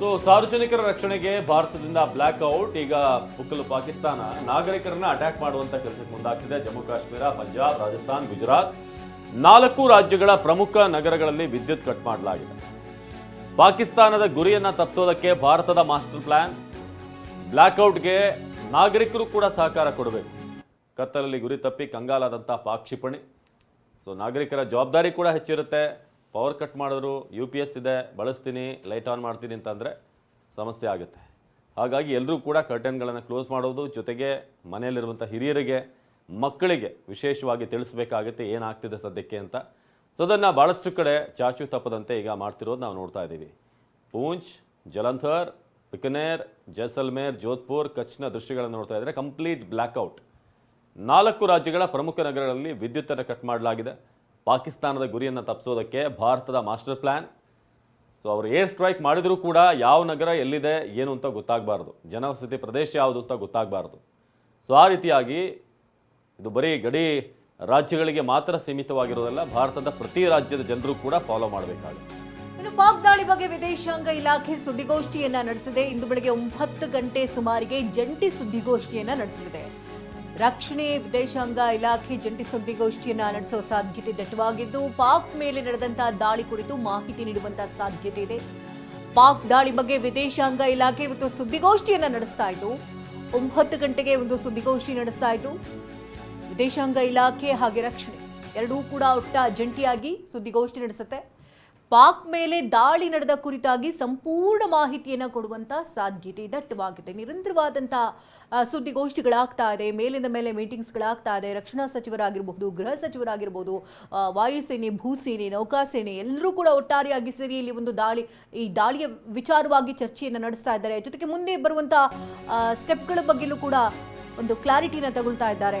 So ಸಾರ್ವಜನಿಕರ ರಕ್ಷಣೆಗೆ ಭಾರತದಿಂದ ಬ್ಲ್ಯಾಕ್ ಔಟ್ ಈಗ ಮುಕ್ಕಲು ಪಾಕಿಸ್ತಾನ. ನಾಗರಿಕರನ್ನ ಅಟ್ಯಾಕ್ ಮಾಡುವಂತ ಕೆಲಸಕ್ಕೆ ಮುಂದಾಗ್ತಿದೆ. ಜಮ್ಮು ಕಾಶ್ಮೀರ, ಪಂಜಾಬ್, ರಾಜಸ್ಥಾನ್, ಗುಜರಾತ್. ನಾಲ್ಕು ರಾಜ್ಯಗಳ ಪ್ರಮುಖ ನಗರಗಳಲ್ಲಿ ವಿದ್ಯುತ್ ಕಟ್ ಮಾಡಲಾಗಿದೆ. ಪಾಕಿಸ್ತಾನದ ಗುರಿಯನ್ನ ತಪ್ಪಿಸೋದಕ್ಕೆ ಭಾರತದ ಮಾಸ್ಟರ್ ಪ್ಲಾನ್ ಬ್ಲ್ಯಾಕ್ಔಟ್ಗೆ ನಾಗರಿಕರು ಕೂಡ ಸಹಕಾರ ಕೊಡಬೇಕು. ಕತ್ತಲಲ್ಲಿ ಗುರಿ ತಪ್ಪಿ ಕಂಗಾಲಾದಂಥ ಪಾಕ್ ಕ್ಷಿಪಣಿ. ಸೊ ನಾಗರಿಕರ ಜವಾಬ್ದಾರಿ ಕೂಡ ಹೆಚ್ಚಿರುತ್ತೆ. ಪವರ್ ಕಟ್ ಮಾಡಿದ್ರು ಯು ಪಿ ಎಸ್ ಇದೆ, ಬಳಸ್ತೀನಿ, ಲೈಟ್ ಆನ್ ಮಾಡ್ತೀನಿ ಅಂತಂದರೆ ಸಮಸ್ಯೆ ಆಗುತ್ತೆ. ಹಾಗಾಗಿ ಎಲ್ಲರೂ ಕೂಡ ಕರ್ಟನ್ಗಳನ್ನು ಕ್ಲೋಸ್ ಮಾಡೋದು, ಜೊತೆಗೆ ಮನೆಯಲ್ಲಿರುವಂಥ ಹಿರಿಯರಿಗೆ, ಮಕ್ಕಳಿಗೆ ವಿಶೇಷವಾಗಿ ತಿಳಿಸ್ಬೇಕಾಗುತ್ತೆ ಏನಾಗ್ತಿದೆ ಸದ್ಯಕ್ಕೆ ಅಂತ. ಸೊ ಅದನ್ನು ಭಾಳಷ್ಟು ಕಡೆ ಚಾಚು ತಪ್ಪದಂತೆ ಈಗ ಮಾಡ್ತಿರೋದು ನಾವು ನೋಡ್ತಾ ಇದ್ದೀವಿ. ಪೂಂಚ್, ಜಲಂಧರ್, ಬಿಕನೇರ್, ಜೈಸಲ್ಮೇರ್, ಜೋಧ್ಪುರ್, ಕಚ್ನ ದೃಶ್ಯಗಳನ್ನು ನೋಡ್ತಾ ಇದ್ದರೆ ಕಂಪ್ಲೀಟ್ ಬ್ಲ್ಯಾಕ್ಔಟ್ ನಾಲ್ಕು ರಾಜ್ಯಗಳ ಪ್ರಮುಖ ನಗರಗಳಲ್ಲಿ ವಿದ್ಯುತ್ತನ್ನು ಕಟ್ ಮಾಡಲಾಗಿದೆ. ಪಾಕಿಸ್ತಾನದ ಗುರಿಯನ್ನು ತಪ್ಪಿಸೋದಕ್ಕೆ ಭಾರತದ ಮಾಸ್ಟರ್ ಪ್ಲ್ಯಾನ್ ಸೊ ಅವರು ಏರ್ ಸ್ಟ್ರೈಕ್ ಮಾಡಿದರೂ ಕೂಡ ಯಾವ ನಗರ ಎಲ್ಲಿದೆ, ಏನು ಅಂತ ಗೊತ್ತಾಗಬಾರ್ದು. ಜನವಸತಿ ಪ್ರದೇಶ ಯಾವುದು ಅಂತ ಗೊತ್ತಾಗಬಾರ್ದು. ಸೊ ಆ ರೀತಿಯಾಗಿ ಇದು ಬರೀ ಗಡಿ ರಾಜ್ಯಗಳಿಗೆ ಮಾತ್ರ ಸೀಮಿತವಾಗಿರೋದಲ್ಲ, ಭಾರತದ ಪ್ರತಿ ರಾಜ್ಯದ ಜನರು ಕೂಡ ಫಾಲೋ ಮಾಡಬೇಕಾಗುತ್ತೆ. ಇನ್ನು ಪಾಕ್ ದಾಳಿ ಬಗ್ಗೆ ವಿದೇಶಾಂಗ ಇಲಾಖೆ ಸುದ್ದಿಗೋಷ್ಠಿಯನ್ನ ನಡೆಸಿದೆ. ಇಂದು ಬೆಳಗ್ಗೆ ಒಂಬತ್ತು ಗಂಟೆ ಸುಮಾರಿಗೆ ಜಂಟಿ ಸುದ್ದಿಗೋಷ್ಠಿಯನ್ನ ನಡೆಸಲಿದೆ. ರಕ್ಷಣೆ ವಿದೇಶಾಂಗ ಇಲಾಖೆ ಜಂಟಿ ಸುದ್ದಿಗೋಷ್ಠಿಯನ್ನು ನಡೆಸುವ ಸಾಧ್ಯತೆ ದಟ್ಟವಾಗಿದ್ದು, ಪಾಕ್ ಮೇಲೆ ನಡೆದಂತಹ ದಾಳಿ ಕುರಿತು ಮಾಹಿತಿ ನೀಡುವಂತಹ ಸಾಧ್ಯತೆ ಇದೆ. ಪಾಕ್ ದಾಳಿ ಬಗ್ಗೆ ವಿದೇಶಾಂಗ ಇಲಾಖೆ ಇವತ್ತು ಸುದ್ದಿಗೋಷ್ಠಿಯನ್ನು ನಡೆಸ್ತಾ ಇದ್ದು, ಒಂಬತ್ತು ಗಂಟೆಗೆ ಒಂದು ಸುದ್ದಿಗೋಷ್ಠಿ ನಡೆಸ್ತಾ ಇದ್ದು, ವಿದೇಶಾಂಗ ಇಲಾಖೆ ಹಾಗೆ ರಕ್ಷಣೆ ಎರಡೂ ಕೂಡ ಒಟ್ಟ ಜಂಟಿಯಾಗಿ ಸುದ್ದಿಗೋಷ್ಠಿ ನಡೆಸುತ್ತೆ. ಪಾಕ್ ಮೇಲೆ ದಾಳಿ ನಡೆದ ಕುರಿತಾಗಿ ಸಂಪೂರ್ಣ ಮಾಹಿತಿಯನ್ನು ಕೊಡುವಂತ ಸಾಧ್ಯತೆ ದಟ್ಟವಾಗಿದೆ. ನಿರಂತರವಾದಂತಹ ಸುದ್ದಿಗೋಷ್ಠಿಗಳಾಗ್ತಾ ಇದೆ. ಮೇಲಿನ ಮೇಲೆ ಮೀಟಿಂಗ್ಸ್ಗಳಾಗ್ತಾ ಇದೆ. ರಕ್ಷಣಾ ಸಚಿವರಾಗಿರಬಹುದು, ಗೃಹ ಸಚಿವರಾಗಿರ್ಬೋದು ವಾಯುಸೇನೆ, ಭೂಸೇನೆ, ನೌಕಾಸೇನೆ ಎಲ್ಲರೂ ಕೂಡ ಒಟ್ಟಾರೆಯಾಗಿ ಸೇರಿ ಇಲ್ಲಿ ಒಂದು ದಾಳಿ, ಈ ದಾಳಿಯ ವಿಚಾರವಾಗಿ ಚರ್ಚೆಯನ್ನು ನಡೆಸ್ತಾ ಇದ್ದಾರೆ. ಜೊತೆಗೆ ಮುಂದೆ ಬರುವಂತಹ ಸ್ಟೆಪ್ಗಳ ಬಗ್ಗೆಲೂ ಕೂಡ ಒಂದು ಕ್ಲಾರಿಟಿನ ತಗೊಳ್ತಾ ಇದ್ದಾರೆ.